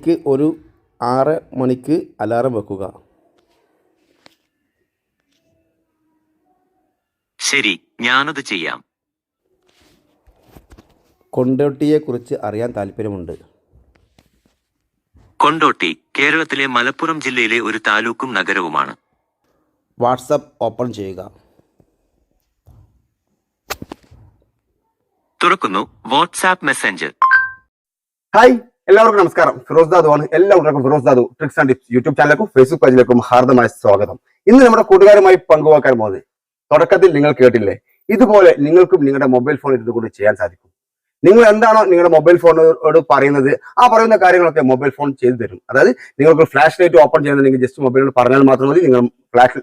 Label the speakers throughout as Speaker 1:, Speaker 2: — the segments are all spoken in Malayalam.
Speaker 1: എനിക്ക് ഒരു ആറ് മണിക്ക് അലാറം വെക്കുക.
Speaker 2: ശരി ഞാനത് ചെയ്യാം.
Speaker 1: കൊണ്ടോട്ടിയെക്കുറിച്ച് അറിയാൻ താല്പര്യമുണ്ട്.
Speaker 2: കൊണ്ടോട്ടി കേരളത്തിലെ മലപ്പുറം ജില്ലയിലെ ഒരു താലൂക്കും നഗരവുമാണ്.
Speaker 1: വാട്സപ്പ് ഓപ്പൺ ചെയ്യുക.
Speaker 2: തുറക്കുന്നു വാട്സാപ്പ് മെസ്സഞ്ചർ.
Speaker 3: ഹായ്. എല്ലാവർക്കും നമസ്കാരം. ഫിറോസ് ദാദു ആണ്. എല്ലാവർക്കും Firoz Dadu tricks and tips YouTube ചാനലിലേക്കും Facebook പേജിലേക്കും ഹാർദമായ സ്വാഗതം. ഇന്ന് നമ്മുടെ കൂട്ടുകാരുമായി പങ്കുവെക്കാൻ പോകുന്നത് തുടക്കത്തിൽ നിങ്ങൾ കേട്ടില്ലേ? ഇതുപോലെ നിങ്ങൾക്കും നിങ്ങളുടെ മൊബൈൽ ഫോൺ ഇതുകൊണ്ട് ചെയ്യാൻ സാധിക്കും. നിങ്ങൾ എന്താണോ നിങ്ങളുടെ മൊബൈൽ ഫോണോട് പറയുന്നത് ആ പറയുന്ന കാര്യങ്ങളൊക്കെ മൊബൈൽ ഫോൺ ചെയ്തു തരും. അതായത് നിങ്ങൾക്ക് ഫ്ലാഷ് ലൈറ്റ് ഓപ്പൺ ചെയ്യുന്നുണ്ടെങ്കിൽ ജസ്റ്റ് മൊബൈലിൽ പറഞ്ഞാൽ മാത്രം മതി നിങ്ങൾ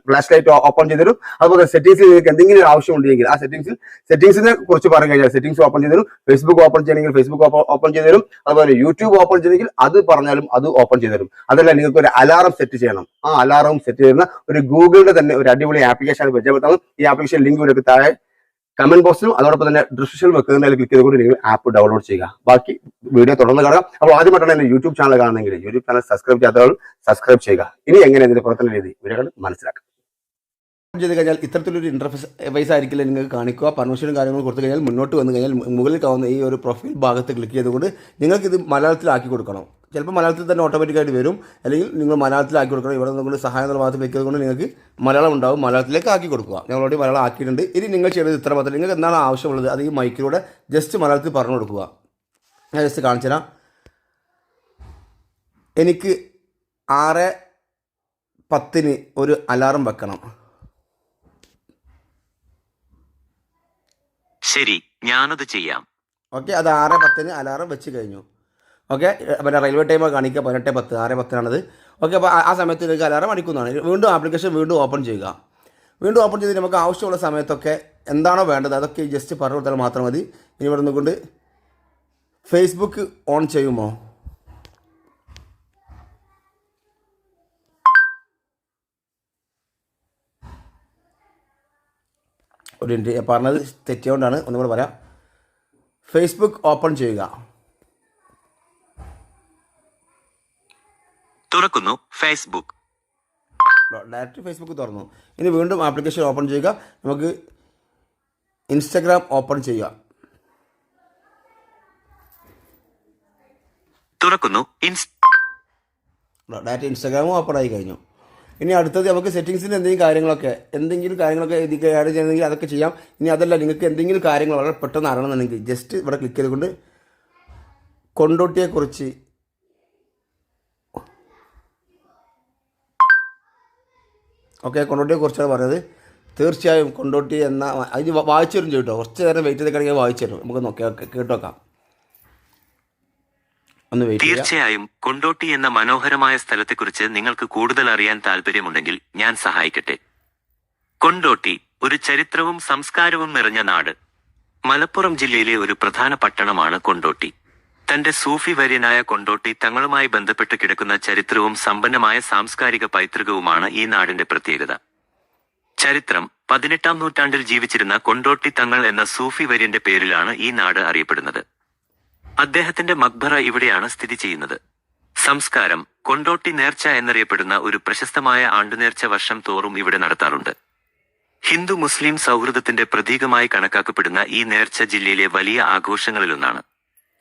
Speaker 3: ഫ്ലാഷ് ലൈറ്റ് ഓപ്പൺ ചെയ്തു തരും. അതുപോലെ സെറ്റിംഗ്സിൽ നിങ്ങൾക്ക് എന്തെങ്കിലും ആവശ്യം ഉണ്ടെങ്കിൽ ആ സെറ്റിംഗ്സിൽ സെറ്റിംഗ്സിനെ കുറിച്ച് പറഞ്ഞു കഴിഞ്ഞാൽ സെറ്റിംഗ്സ് ഓപ്പൺ ചെയ്തു തരും. ഫേസ്ബുക്ക് ഓപ്പൺ ചെയ്യണമെങ്കിൽ ഫേസ്ബുക്ക് ഓപ്പൺ ചെയ്തു തരും. അതുപോലെ യൂട്യൂബ് ഓപ്പൺ ചെയ്യണമെങ്കിൽ അത് പറഞ്ഞാലും അത് ഓപ്പൺ ചെയ്തു തരും. അതല്ല നിങ്ങൾക്ക് ഒരു അലാറം സെറ്റ് ചെയ്യണം. ആ അലാറം സെറ്റ് ചെയ്യുന്ന ഒരു ഗൂഗിളിന്റെ തന്നെ ഒരു അടിപൊളി ആപ്ലിക്കേഷൻ പരിചയപ്പെടുത്തുന്നത് ഈ ആപ്ലിക്കേഷൻ ലിങ്ക് ഇവിടെ താഴെ കമന്റ് ബോക്സിലും അതോടൊപ്പം തന്നെ ഡിസ്ക്രിപ്ഷനിൽ വെക്കുന്നതിൽ ക്ലിക്ക് ചെയ്തുകൊണ്ട് നിങ്ങൾ ആപ്പ് ഡൗൺലോഡ് ചെയ്യുക. ബാക്കി വീഡിയോ തുടർന്ന് കാണുക. അപ്പോൾ ആദ്യമായിട്ടാണ് എന്റെ യൂട്യൂബ് ചാനൽ കാണുന്നെങ്കിൽ യൂട്യൂബ് ചാനൽ സബ്സ്ക്രൈബ് ചെയ്യാത്തവർ സബ്സ്ക്രൈബ് ചെയ്യുക. ഇനി എങ്ങനെ ഇതിന്റെ പ്രവർത്തന രീതി? വീഡിയോകൾ മനസ്സിലാക്കാം
Speaker 1: ചെയ്ത് കഴിഞ്ഞാൽ ഇത്തരത്തിലൊരു ഇന്റർഫേസ് വൈസ് ആയിരിക്കില്ല നിങ്ങൾക്ക് കാണിക്കുക. പെർമിഷനും കാര്യങ്ങളും കൊടുത്തു കഴിഞ്ഞാൽ മുന്നോട്ട് വന്നു കഴിഞ്ഞാൽ മുകളിൽ കാണുന്ന ഈ ഒരു പ്രൊഫൈൽ ഭാഗത്ത് ക്ലിക്ക് ചെയ്തുകൊണ്ട് നിങ്ങൾക്ക് ഇത് മലയാളത്തിലാക്കി കൊടുക്കണം. ചിലപ്പോൾ മലയാളത്തിൽ തന്നെ ഓട്ടോമാറ്റിക്കായിട്ട് വരും. അല്ലെങ്കിൽ നിങ്ങൾ മലയാളത്തിലാക്കി കൊടുക്കണം. ഇവിടെ നിങ്ങൾ സഹായം എന്നുള്ള ഭാഗത്ത് വെക്കുന്നത് കൊണ്ട് നിങ്ങൾക്ക് മലയാളം ഉണ്ടാവും. മലയാളത്തിലേക്ക് ആക്കി കൊടുക്കുക. ഞങ്ങൾ ഓൾറെഡി മലയാളം ആക്കിയിട്ടുണ്ട്. ഇനി നിങ്ങൾ ചെയ്യുന്നത് ഇത്ര മാത്രം. നിങ്ങൾക്ക് എന്താണ് ആവശ്യമുള്ളത്? അത് ഈ മൈക്കിലൂടെ ജസ്റ്റ് മലയാളത്തിൽ പറഞ്ഞു കൊടുക്കുക. ഞാൻ ജസ്റ്റ് കാണിച്ചു തരാം. എനിക്ക് ആറ് പത്തിന് ഒരു അലാറം വെക്കണം.
Speaker 2: ശരി ഞാനത് ചെയ്യാം.
Speaker 1: ഓക്കെ അത് ആറ് പത്തിന് അലാറം വെച്ച് കഴിഞ്ഞു. ഓക്കെ? പിന്നെ റെയിൽവേ ടൈം കാണിക്കുക പതിനെട്ട് പത്ത് ആറ് പത്തിനാണത്. ഓക്കെ അപ്പോൾ ആ സമയത്ത് നിങ്ങൾക്ക് അലാറം അടിക്കുന്നതാണ്. വീണ്ടും ആപ്ലിക്കേഷൻ വീണ്ടും ഓപ്പൺ ചെയ്യുക. വീണ്ടും ഓപ്പൺ ചെയ്ത് നമുക്ക് ആവശ്യമുള്ള സമയത്തൊക്കെ എന്താണോ വേണ്ടത് അതൊക്കെ ജസ്റ്റ് പറഞ്ഞു കൊടുത്താൽ മാത്രം മതി. ഇനി ഇവിടെ നിന്നുകൊണ്ട് ഫേസ്ബുക്ക് ഓൺ ചെയ്യുമോ? ഒരു പറഞ്ഞത് തെറ്റിയോണ്ടാണ്. ഒന്നുകൂടെ പറയാം. ഫേസ്ബുക്ക് ഓപ്പൺ ചെയ്യുക.
Speaker 2: തുറക്കുന്നു ഫേസ്ബുക്ക്.
Speaker 1: ഡയറക്റ്റ് ഫേസ്ബുക്ക് തുറന്നു. ഇനി വീണ്ടും ആപ്ലിക്കേഷൻ ഓപ്പൺ ചെയ്യുക. നമുക്ക് ഇൻസ്റ്റഗ്രാം ഓപ്പൺ ചെയ്യുക.
Speaker 2: തുറക്കുന്നു
Speaker 1: ഡയറക്റ്റ് ഇൻസ്റ്റാഗ്രാമും ഓപ്പൺ ആയി കഴിഞ്ഞു. ഇനി അടുത്തത് നമുക്ക് സെറ്റിങ്സിന്റെ എന്തെങ്കിലും കാര്യങ്ങളൊക്കെ എന്തെങ്കിലും കാര്യങ്ങളൊക്കെ ഇതിക്ക് ആഡ് ചെയ്യണമെങ്കിൽ അതൊക്കെ ചെയ്യാം. ഇനി അതല്ല നിങ്ങൾക്ക് എന്തെങ്കിലും കാര്യങ്ങൾ വളരെ പെട്ടെന്ന് അറിയണമെന്നുണ്ടെങ്കിൽ ജസ്റ്റ് ഇവിടെ ക്ലിക്ക് ചെയ്തുകൊണ്ട് കൊണ്ടോട്ടിയെക്കുറിച്ച് ഓക്കെ കൊണ്ടോട്ടിയെ കുറിച്ചാണ് പറഞ്ഞത്. തീർച്ചയായും കൊണ്ടോട്ടി എന്ന അതിന് വായിച്ചു തരും കേട്ടോ. കുറച്ച് നേരം വെയിറ്റ് ചെയ്തൊക്കെ വായിച്ചു തരും. നമുക്ക് നോക്കിയാൽ കേട്ടോക്കാം.
Speaker 2: തീർച്ചയായും കൊണ്ടോട്ടി എന്ന മനോഹരമായ സ്ഥലത്തെക്കുറിച്ച് നിങ്ങൾക്ക് കൂടുതൽ അറിയാൻ താല്പര്യമുണ്ടെങ്കിൽ ഞാൻ സഹായിക്കട്ടെ. കൊണ്ടോട്ടി ഒരു ചരിത്രവും സംസ്കാരവും നിറഞ്ഞ നാട്. മലപ്പുറം ജില്ലയിലെ ഒരു പ്രധാന പട്ടണമാണ് കൊണ്ടോട്ടി. തന്റെ സൂഫി വര്യനായ കൊണ്ടോട്ടി തങ്ങളുമായി ബന്ധപ്പെട്ട് കിടക്കുന്ന ചരിത്രവും സമ്പന്നമായ സാംസ്കാരിക പൈതൃകവുമാണ് ഈ നാടിന്റെ പ്രത്യേകത. ചരിത്രം പതിനെട്ടാം നൂറ്റാണ്ടിൽ ജീവിച്ചിരുന്ന കൊണ്ടോട്ടി തങ്ങൾ എന്ന സൂഫി വര്യന്റെ പേരിലാണ് ഈ നാട് അറിയപ്പെടുന്നത്. അദ്ദേഹത്തിന്റെ മക്ബറ ഇവിടെയാണ് സ്ഥിതി ചെയ്യുന്നത്. സംസ്കാരം കൊണ്ടോട്ടി നേർച്ച എന്നറിയപ്പെടുന്ന ഒരു പ്രശസ്തമായ ആണ്ടുനേർച്ച വർഷം തോറും ഇവിടെ നടത്താറുണ്ട്. ഹിന്ദു മുസ്ലിം സൗഹൃദത്തിന്റെ പ്രതീകമായി കണക്കാക്കപ്പെടുന്ന ഈ നേർച്ച ജില്ലയിലെ വലിയ ആഘോഷങ്ങളിലൊന്നാണ്.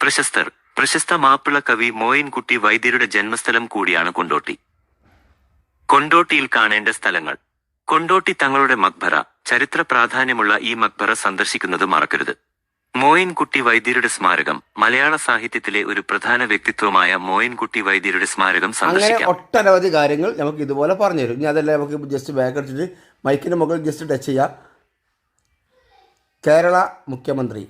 Speaker 2: പ്രശസ്തർ. പ്രശസ്ത മാപ്പിള കവി മോയിൻകുട്ടി വൈദ്യരുടെ ജന്മസ്ഥലം കൂടിയാണ് കൊണ്ടോട്ടി. കൊണ്ടോട്ടിയിൽ കാണേണ്ട സ്ഥലങ്ങൾ. കൊണ്ടോട്ടി തങ്ങളുടെ മക്ബറ. ചരിത്ര പ്രാധാന്യമുള്ള ഈ മക്ബറ സന്ദർശിക്കുന്നത് മറക്കരുത്. മോയിൻകുട്ടി വൈദ്യരുടെ സ്മാരകം മലയാള സാഹിത്യത്തിലെ ഒരു പ്രധാന വ്യക്തിത്വമായ മോയിൻകുട്ടി വൈദ്യരുടെ സ്മാരകം സന്ദർശിക്കാം.
Speaker 1: ഒട്ടനവധി കാര്യങ്ങൾ നമുക്ക് ഇതുപോലെ പറഞ്ഞു തരും. ഇനി അതെല്ലാം നമുക്ക് ജസ്റ്റ് ബാക്ക് അടിച്ചിട്ട് മൈക്കിന് മുകളിൽ ജസ്റ്റ് ടച്ച് ചെയ്യാം. കേരള മുഖ്യമന്ത്രി.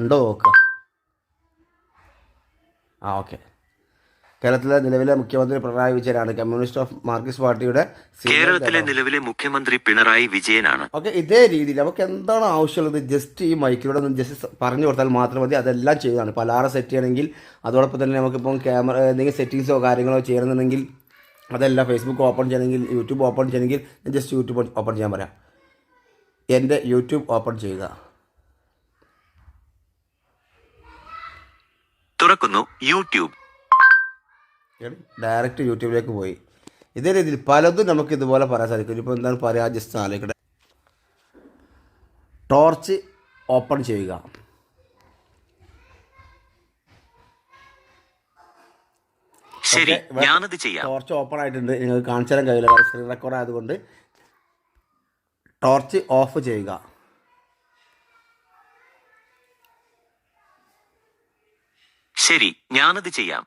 Speaker 1: ഉണ്ടോ നോക്കുക. ആ ഓക്കെ. കേരളത്തിലെ നിലവിലെ മുഖ്യമന്ത്രി പിണറായി വിജയനാണ്. കമ്മ്യൂണിസ്റ്റ് ഓഫ് മാർക്സിസ്റ്റ് പാർട്ടിയുടെ
Speaker 2: കേരളത്തിലെ നിലവിലെ മുഖ്യമന്ത്രി പിണറായി വിജയനാണ്.
Speaker 1: ഓക്കെ ഇതേ രീതിയിൽ നമുക്ക് എന്താണ് ആവശ്യമുള്ളത്? ജസ്റ്റ് ഈ മൈക്കിലൂടെ ഒന്ന് ജസ്റ്റ് പറഞ്ഞു കൊടുത്താൽ മാത്രം മതി. അതെല്ലാം ചെയ്തതാണ് ഇപ്പോൾ അലാറം സെറ്റ് ചെയ്യണമെങ്കിൽ അതോടൊപ്പം തന്നെ നമുക്കിപ്പം ക്യാമറ എന്തെങ്കിലും സെറ്റിങ്സോ കാര്യങ്ങളോ ചെയ്യണമെന്നുണ്ടെങ്കിൽ അതല്ല ഫേസ്ബുക്ക് ഓപ്പൺ ചെയ്യണമെങ്കിൽ യൂട്യൂബ് ഓപ്പൺ ചെയ്യണമെങ്കിൽ ജസ്റ്റ് യൂട്യൂബ് ഓപ്പൺ ചെയ്യാൻ പറയാം. എന്റെ യൂട്യൂബ് ഓപ്പൺ ചെയ്യുക.
Speaker 2: തുറക്കുന്നു യൂട്യൂബ്.
Speaker 1: ഡയറക്റ്റ് യൂട്യൂബിലേക്ക് പോയി. ഇതേ രീതിയിൽ പലതും നമുക്ക് ഇതുപോലെ പറയാൻ സാധിക്കും. ഇപ്പോൾ എന്താണ് പറയുക ജസ്റ്റ് ആലോചിക്കട്ടെ. ടോർച്ച് ഓപ്പൺ ചെയ്യുക.
Speaker 2: ശരി ഞാനത് ചെയ്യാം.
Speaker 1: ടോർച്ച് ഓപ്പൺ ആയിട്ടുണ്ട്. നിങ്ങൾക്ക് കാണിച്ചു തരാൻ കഴിയില്ല. സ്ക്രീൻ റെക്കോർഡ് ആയതുകൊണ്ട് ടോർച്ച് ഓഫ് ചെയ്യുക.
Speaker 2: ശരി ഞാനത് ചെയ്യാം.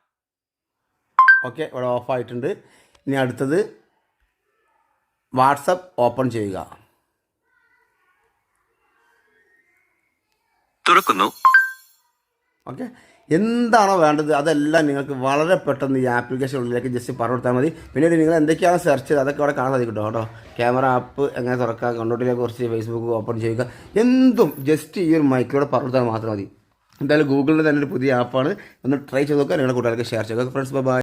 Speaker 1: ഓക്കെ ഇവിടെ ഓഫ് ആയിട്ടുണ്ട് ഇനി അടുത്തത് വാട്സപ്പ് ഓപ്പൺ ചെയ്യുക.
Speaker 2: തുറക്കുന്നു.
Speaker 1: ഓക്കെ എന്താണോ വേണ്ടത് അതെല്ലാം നിങ്ങൾക്ക് വളരെ പെട്ടെന്ന് ഈ ആപ്ലിക്കേഷൻ ഉള്ളിലേക്ക് ജസ്റ്റ് പറഞ്ഞു കൊടുത്താൽ മതി പിന്നീട് നിങ്ങൾ എന്തൊക്കെയാണ് സെർച്ച് ചെയ്ത് അതൊക്കെ അവിടെ കാണാൻ സാധിക്കും കേട്ടോ. ക്യാമറ ആപ്പ് എങ്ങനെ തുറക്കുക കണ്ടോട്ടിലെ കുറിച്ച് ഫേസ്ബുക്ക് ഓപ്പൺ ചെയ്യുക എന്തും ജസ്റ്റ് ഈ ഒരു മൈക്കിലൂടെ പറഞ്ഞു കൊടുത്താൽ മാത്രം മതി. എന്തായാലും ഗൂഗിളിന്റെ തന്നെ ഒരു പുതിയ ആപ്പാണ്. ഒന്ന് ട്രൈ ചെയ്ത് നോക്കുക. നിങ്ങളുടെ കൂട്ടുകാർക്ക് ഷെയർ ചെയ്യുക. Friends bye